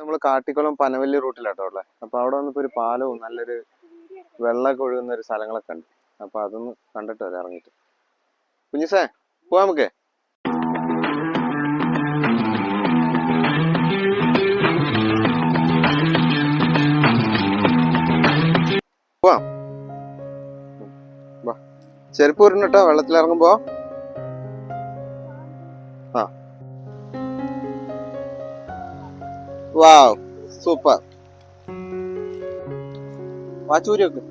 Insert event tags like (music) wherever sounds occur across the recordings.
നമ്മൾ കാട്ടിക്കുളം പനവല്ലി റൂട്ടിലാട്ടോ ഉള്ളത് അപ്പൊ അവിടെ വന്നപ്പോ ഒരു പാലവും നല്ലൊരു വെള്ളമൊക്കെ ഒഴുകുന്ന ഒരു സ്ഥലങ്ങളൊക്കെ ഉണ്ട്. അപ്പൊ അതൊന്ന് കണ്ടിട്ട് വരാം ഇറങ്ങിട്ട് കുഞ്ഞിസേ പോവാ നമുക്ക്. ചെരുപ്പ് ഊരണം കേട്ടോ വാവ് സൂപ്പർ വാച്ചൂരി വെക്ക്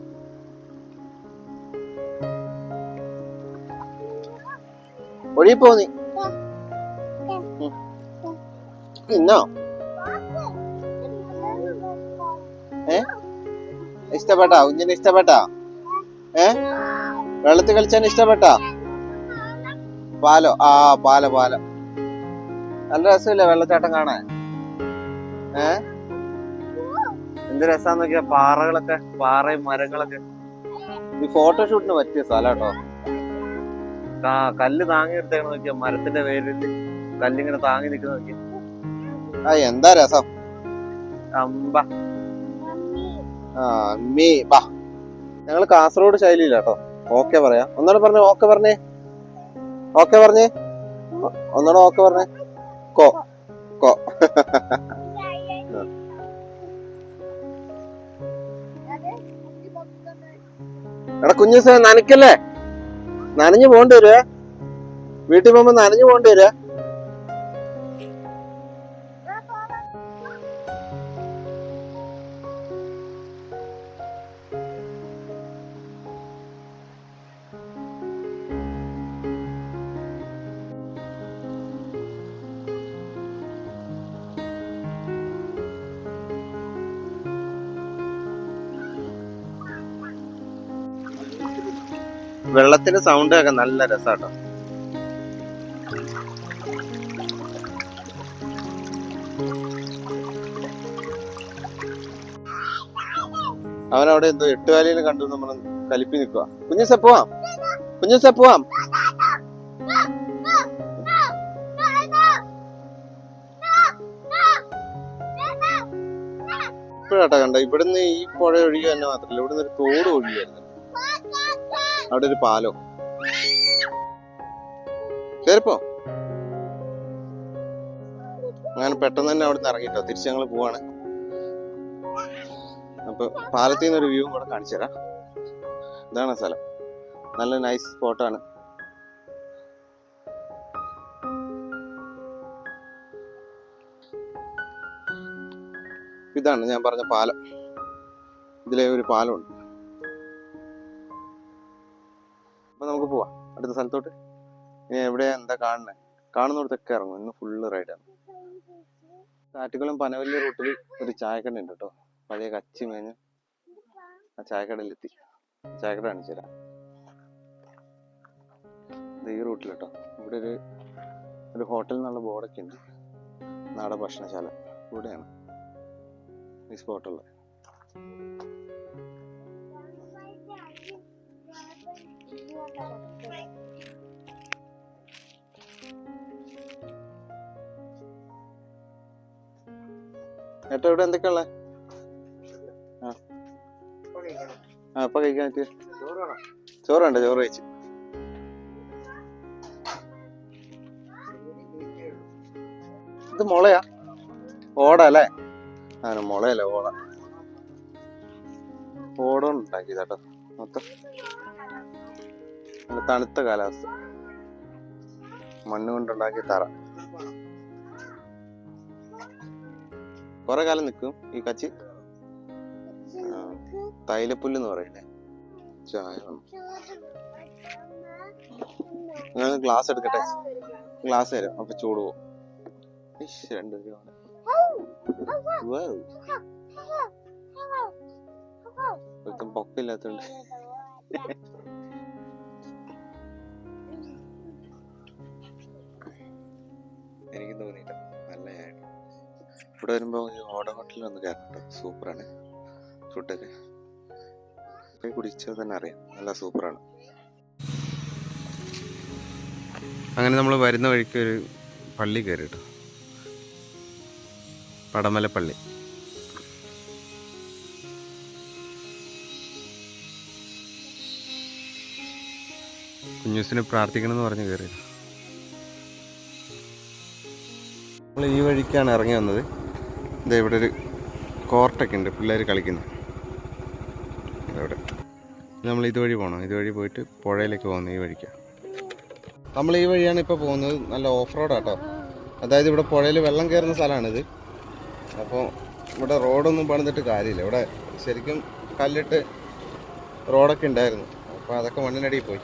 ഒഴുകിപ്പോ നീ. ഉം. ഇന്നോ? ഏ? ഇഷ്ടപ്പെട്ടാ? കുഞ്ഞിന് ഇഷ്ടപ്പെട്ടാ? ഏ? വെള്ളത്തിൽ കളിച്ചാൻ ഇഷ്ടപ്പെട്ടാ? പാലോ? ആ പാലോ പാലോ. നല്ല രസമില്ല വെള്ളച്ചാട്ടം കാണാൻ? ഏ? എന്ത് രസാന്ന് നോക്കിയാ പാറകളൊക്കെ പാറയും മരങ്ങളൊക്കെ. ഈ ഫോട്ടോഷൂട്ടിന് പറ്റിയ സ്ഥലം കേട്ടോ ആ കല്ല് താങ്ങി എടുത്തേക്കണ നോക്കിയ മരത്തിന്റെ പേരിൽ കല്ലിങ്ങനെ താങ്ങി നിൽക്കുന്ന നോക്കിയാ. ആ എന്താ രസം? അമ്പ. ആ മീ ബാ. ഞങ്ങൾ കാസർഗോഡ് ശൈലിയില്ല കേട്ടോ ഓക്കെ പറയാ. ഒന്നുകൂടെ പറഞ്ഞേ ഓക്കെ പറഞ്ഞേ? ഓക്കെ പറഞ്ഞേ? ഒന്നുകൂടെ ഓക്കെ പറഞ്ഞേ? കോ കോ. (laughs) എടാ കുഞ്ഞു നനക്കല്ലേ നനഞ്ഞു പോണ്ടി വരുവേ. വീട്ടിൽ പോകുമ്പോ നനഞ്ഞു പോണ്ടി വരുവേ. വെള്ളത്തിന്റെ സൗണ്ട് ഒക്കെ നല്ല രസാട്ടോ. അവനവിടെ എന്തോ എട്ടുകാലിയിൽ കണ്ടു നമ്മൾ കലിപ്പി നിൽക്കുക കുഞ്ഞുസെ പോവാം. കുഞ്ഞുസെ പോവാം. ഇപ്പോഴാട്ടാ കണ്ട ഇവിടുന്ന് ഈ പുഴ ഒഴുകിയ തന്നെ മാത്രല്ല ഇവിടുന്ന് ഒരു തോട് ഒഴുകിയായിരുന്നു. അവിടെ ഒരു പാലോ. കേറിപ്പോ. അങ്ങനെ പെട്ടെന്ന് തന്നെ അവിടെ നിന്ന് ഇറങ്ങിട്ടോ. തിരിച്ച് ഞങ്ങൾ പോവാണ്. അപ്പൊ പാലത്തിൽ നിന്നൊരു വ്യൂ കൂടെ കാണിച്ചു തരാം. ഇതാണ് സ്ഥലം. നല്ല നൈസ് സ്പോട്ടാണ് ഇതാണ് ഞാൻ പറഞ്ഞ പാലം. ഇതിലെ ഒരു പാലമുണ്ട്. അപ്പൊ നമുക്ക് പോവാം. അടുത്ത സ്ഥലത്തോട്ട്. ഇനി എവിടെ എന്താ കാണുന്നത് കാണുന്നിടത്തൊക്കെ ഇറങ്ങും. ഇന്ന് ഫുള്ള് റൈഡാണ് കാറ്റുകളും പനവല്ലി റൂട്ടിൽ ഒരു ചായക്കട ഉണ്ട് കേട്ടോ. പഴയ കച്ചി മേഞ്ഞ് ആ ചായക്കടയിലെത്തി. ചായക്കട കാണിച്ചു തരാം. ഈ റൂട്ടിൽ കേട്ടോ. ഇവിടെ ഒരു ഒരു ഹോട്ടൽ എന്നുള്ള ബോർഡൊക്കെ ഉണ്ട്. നാടൻ ഭക്ഷണശാല. ഇവിടെയാണ് ഈ സ്പോട്ടുള്ളത് ഏട്ടാ ഇവിടെ എന്തൊക്കെയുള്ള? ആ. ആ ഇപ്പൊ കഴിക്കാൻ പറ്റിയ ചോറ് വേണ്ട ചോറ് കഴിച്ചു. ഇത് മുളയാ. ഓട അല്ലേ? ആ മുളയല്ലേ ഓട. ഓട ഉണ്ടാക്കിയതാട്ടോ മൊത്തം. നല്ല തണുത്ത കാലാവസ്ഥ. മണ്ണ് കൊണ്ടുണ്ടാക്കിയ തറ. കൊറേ കാലം നിൽക്കും ഈ കച്ചി. തൈലപ്പുല്ല് എന്ന് പറയില്ലേ? ചായ ഞാൻ ഗ്ലാസ് എടുക്കട്ടെ? ഗ്ലാസ് തരാം. അപ്പൊ ചൂട് ഇശ്ശ്, രണ്ട് രൂപ പൊക്കില്ലാത്തോണ്ട്. ഇവിടെ വരുമ്പോ ഈ ഓട ഹോട്ടലിൽ ഒന്ന് കയറട്ടോ സൂപ്പറാണ്. ഫുഡൊക്കെ. പോയി കുടിച്ചാൽ തന്നെ അറിയാം. നല്ല സൂപ്പറാണ്. അങ്ങനെ നമ്മൾ വരുന്ന വഴിക്ക് ഒരു പള്ളി കയറി കേട്ടോ പടമലപ്പള്ളി. കുഞ്ഞൂസിനെ പ്രാർത്ഥിക്കണമെന്ന് പറഞ്ഞ് കയറി നമ്മൾ ഈ വഴിക്കാണ് ഇറങ്ങി വന്നത്. ഇത് ഇവിടെ ഒരു കോർട്ടൊക്കെ ഉണ്ട്. പിള്ളേർ കളിക്കുന്നു. ഇവിടെ. നമ്മൾ ഇതുവഴി പോകണം ഇതുവഴി പോയിട്ട് പുഴയിലേക്ക് പോകുന്നത് ഈ വഴിക്കാണ് നമ്മൾ ഈ വഴിയാണ് ഇപ്പോൾ പോകുന്നത്. നല്ല ഓഫ് റോഡാട്ടോ അതായത് ഇവിടെ പുഴയിൽ വെള്ളം കയറുന്ന സ്ഥലമാണിത്. അപ്പോൾ ഇവിടെ റോഡൊന്നും പണിതിട്ട് കാര്യമില്ല. ഇവിടെ ശരിക്കും കല്ലിട്ട് റോഡൊക്കെ ഉണ്ടായിരുന്നു. അപ്പോൾ അതൊക്കെ മണ്ണിനടിയിൽ പോയി.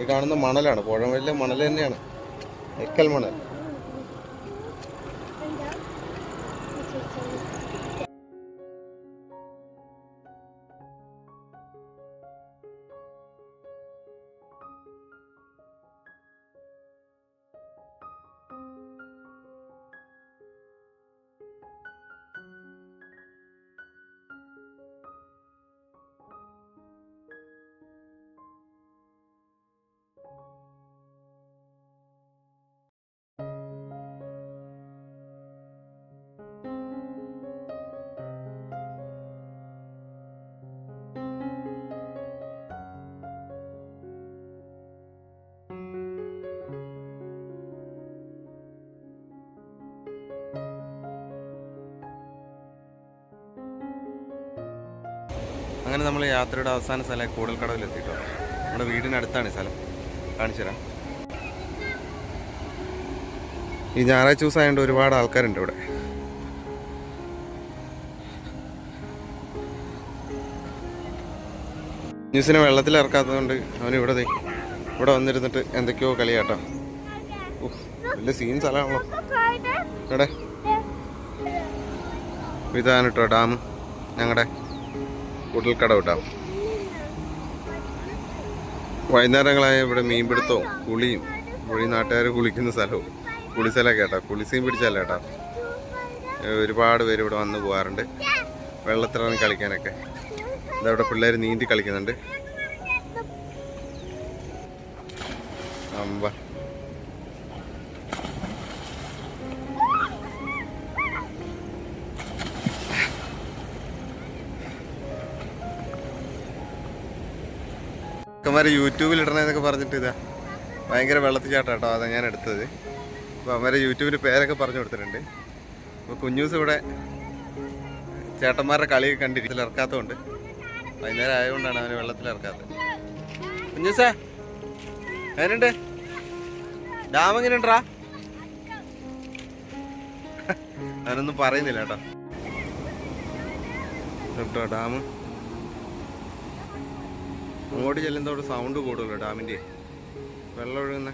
ഈ കാണുന്ന മണലാണ്. പുഴ വലിയ മണൽ തന്നെയാണ്. എക്കൽ മണൽ. അങ്ങനെ നമ്മൾ യാത്രയുടെ അവസാന സ്ഥലം കൂടൽക്കടവിൽ എത്തിയിട്ടോ. നമ്മുടെ വീടിനടുത്താണ് ഈ സ്ഥലം. കാണിച്ചു തരാം. ഈ ഞായറാഴ്ച ദിവസം ആയതുകൊണ്ട് ഒരുപാട് ആൾക്കാരുണ്ട് ഇവിടെ. ന്യൂസിനെ വെള്ളത്തിൽ ഇറക്കാത്തതുകൊണ്ട് അവൻ ഇവിടെ ഇവിടെ വന്നിരുന്നിട്ട് എന്തൊക്കെയോ കളിയാട്ടോ. വലിയ സീൻ സ്ഥലമാണല്ലോ. ഇവിടെ ഇതാണ് കേട്ടോ ഡാം. ഞങ്ങളുടെ കുടൽക്കടവ് വിട്ടാം വൈകുന്നേരങ്ങളായ ഇവിടെ മീൻപിടുത്തവും കുളിയും. കുളി നാട്ടുകാർ കുളിക്കുന്ന സ്ഥലവും. കുളി സ്ഥലമൊക്കെ കേട്ടോ. കുളിസീൻ പിടിച്ചല്ല കേട്ടോ. ഒരുപാട് പേര് ഇവിടെ വന്ന് പോകാറുണ്ട് വെള്ളത്തിലിറങ്ങി കളിക്കാനൊക്കെ. ഇതവിടെ പിള്ളേർ നീന്തി കളിക്കുന്നുണ്ട്. അമ്പ. ചെക്കന്മാര് യൂട്യൂബിൽ ഇടണേന്നൊക്കെ പറഞ്ഞിട്ട് ഇതാ ഭയങ്കര വെള്ളത്തിൽ ചാട്ടാ കേട്ടോ അതാ ഞാൻ എടുത്തത്. അപ്പോൾ അവന്മാരെ യൂട്യൂബിൽ പേരൊക്കെ പറഞ്ഞു കൊടുത്തിട്ടുണ്ട്. അപ്പോൾ കുഞ്ഞൂസ് ഇവിടെ ചേട്ടന്മാരുടെ കളി കണ്ടിരിക്കൽ ഇറക്കാത്തതുകൊണ്ട്. വൈകുന്നേരം ആയതുകൊണ്ടാണ് അവന് വെള്ളത്തിൽ ഇറക്കാത്തത്. കുഞ്ഞൂസേ എങ്ങനെയുണ്ട്? ഡാം എങ്ങനെയുണ്ടാ അവനൊന്നും പറയുന്നില്ല കേട്ടോ. കേട്ടോ ഡാം. അങ്ങോട്ട് ചെല്ലുന്നതോട് സൗണ്ട് കൂടുതലോ ഡാമിന്റെ വെള്ളം ഒഴുകുന്ന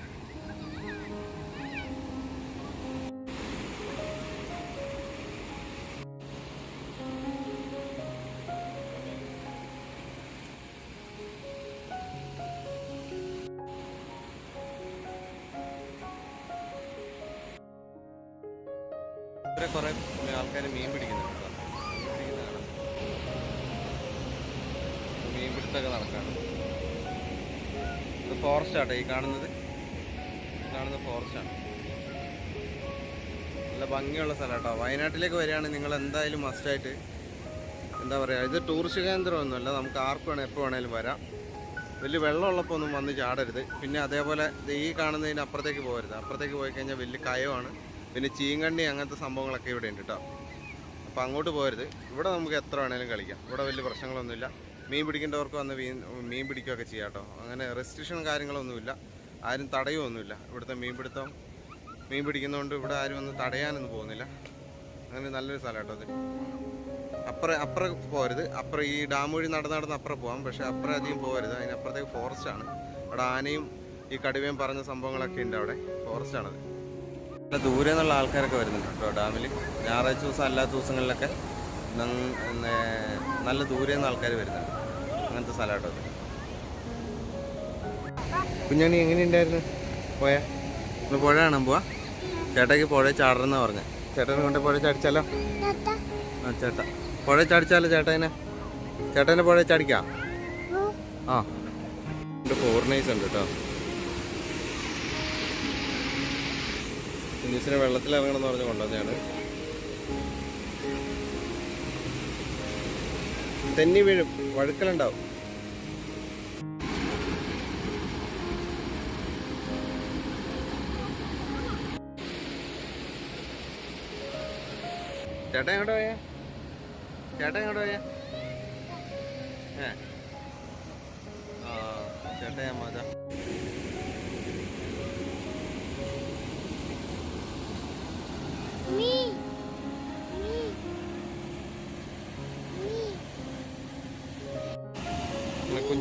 ഇവിടെ കുറെ ആൾക്കാർ മീൻ പിടിക്കുന്നുണ്ട്. മീൻ പിടുത്തൊക്കെ കാണാം. ഫോറസ്റ്റ് ആട്ടോ ഈ കാണുന്നത്. കാണുന്നത് ഫോറസ്റ്റ് ആണ്. നല്ല ഭംഗിയുള്ള സ്ഥലം കേട്ടോ വയനാട്ടിലേക്ക് വരികയാണെങ്കിൽ നിങ്ങൾ എന്തായാലും മസ്റ്റായിട്ട് എന്താ പറയുക ഇത് ടൂറിസ്റ്റ് കേന്ദ്രമൊന്നുമല്ല. നമുക്ക് ആർക്ക് വേണേൽ എപ്പോൾ വേണേലും വരാം. വലിയ വെള്ളമുള്ളപ്പോൾ ഒന്നും വന്ന് ചാടരുത്. പിന്നെ അതേപോലെ ഈ കാണുന്നതിന് അപ്പുറത്തേക്ക് പോകരുത്. അപ്പുറത്തേക്ക് പോയി കഴിഞ്ഞാൽ വലിയ കയമാണ് പിന്നെ ചീങ്കണ്ണി അങ്ങനത്തെ സംഭവങ്ങളൊക്കെ ഇവിടെ ഉണ്ട് കേട്ടോ അപ്പോൾ അങ്ങോട്ട് പോകരുത്. ഇവിടെ നമുക്ക് എത്ര വേണേലും കളിക്കാം. ഇവിടെ വലിയ പ്രശ്നങ്ങളൊന്നുമില്ല. മീൻ പിടിക്കേണ്ടവർക്ക് വന്ന് മീൻ മീൻ പിടിക്കുകയൊക്കെ ചെയ്യാം കേട്ടോ. അങ്ങനെ റെസ്ട്രിക്ഷൻ കാര്യങ്ങളൊന്നുമില്ല. ആരും തടയുമൊന്നുമില്ല ഇവിടുത്തെ മീൻ പിടുത്തം മീൻ പിടിക്കുന്നതുകൊണ്ട് ഇവിടെ ആരും വന്ന് തടയാനൊന്നും പോകുന്നില്ല. അങ്ങനെ നല്ലൊരു സ്ഥലം കേട്ടോ അത്. അപ്പുറം അപ്പുറം പോകരുത് അപ്പുറം ഈ ഡാം വഴി നടന്ന് നടന്ന് അപ്പുറം പോകാം പക്ഷേ അപ്പുറം അധികം പോകരുത് അതിനപ്പുറത്തേക്ക് ഫോറസ്റ്റ് ആണ്. അവിടെ ആനയും ഈ കടുവയും പറഞ്ഞ സംഭവങ്ങളൊക്കെ ഉണ്ട് അവിടെ. ഫോറസ്റ്റ് ആണത്. നല്ല ദൂരെ നിന്നുള്ള ആൾക്കാരൊക്കെ വരുന്നുണ്ട് കേട്ടോ ഡാമിൽ ഞായറാഴ്ച ദിവസം അല്ലാത്ത ദിവസങ്ങളിലൊക്കെ നല്ല ദൂരെ നിന്ന് ആൾക്കാർ വരുന്നുണ്ട്. അങ്ങനത്തെ സ്ഥലം കേട്ടോ അത്. കുഞ്ഞാണി എങ്ങനെയുണ്ടായിരുന്നു പോയ നമ്മൾ പുഴ കാണാൻ പോവാ. ചേട്ടയ്ക്ക് പുഴ ചാടണമെന്നാ പറഞ്ഞ. ചേട്ടനെ കൊണ്ട് പുഴ ചാടിച്ചാലോ? ആ ചേട്ട. പുഴ ചാടിച്ചാലോ ചേട്ടനെ? ചേട്ടനെ പുഴ ചാടിക്കാം? ആ. എന്റെ ഫോറിനേഴ്സ് ഉണ്ട് കേട്ടോ. കുഞ്ഞിസിനെ വെള്ളത്തിൽ ഇറങ്ങണം എന്ന് പറഞ്ഞ് കൊണ്ടുവന്നതാണ്. തെന്നി വീഴും. വഴുക്കലുണ്ടാവും. ചേട്ടാ എങ്ങോട്ട് പോയാ? ചേട്ടാ എങ്ങോട്ട് പോയാ? ഏ. ആ ചേട്ടാ ഞാൻ മത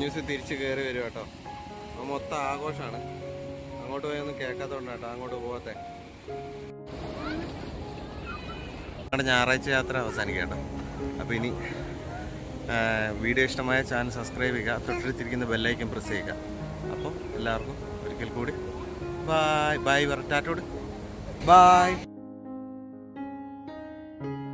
കുഞ്ഞൂസ് തിരിച്ച് കയറി വരും കേട്ടോ. മൊത്തം ആഘോഷമാണ് അങ്ങോട്ട് പോയൊന്നും കേൾക്കാത്തതുകൊണ്ട് കേട്ടോ അങ്ങോട്ട് പോകത്തെ നമ്മുടെ ഞായറാഴ്ച യാത്ര അവസാനിക്കട്ടോ കേട്ടോ അപ്പോൾ ഇനി വീഡിയോ ഇഷ്ടമായ ചാനൽ സബ്സ്ക്രൈബ് ചെയ്യുക തൊട്ടടുത്തിരിക്കുന്ന ബെല്ലൈക്കും പ്രസ് ചെയ്യുക. അപ്പോൾ എല്ലാവർക്കും ഒരിക്കൽ കൂടി ബായ് ബായ് പറ ബായ്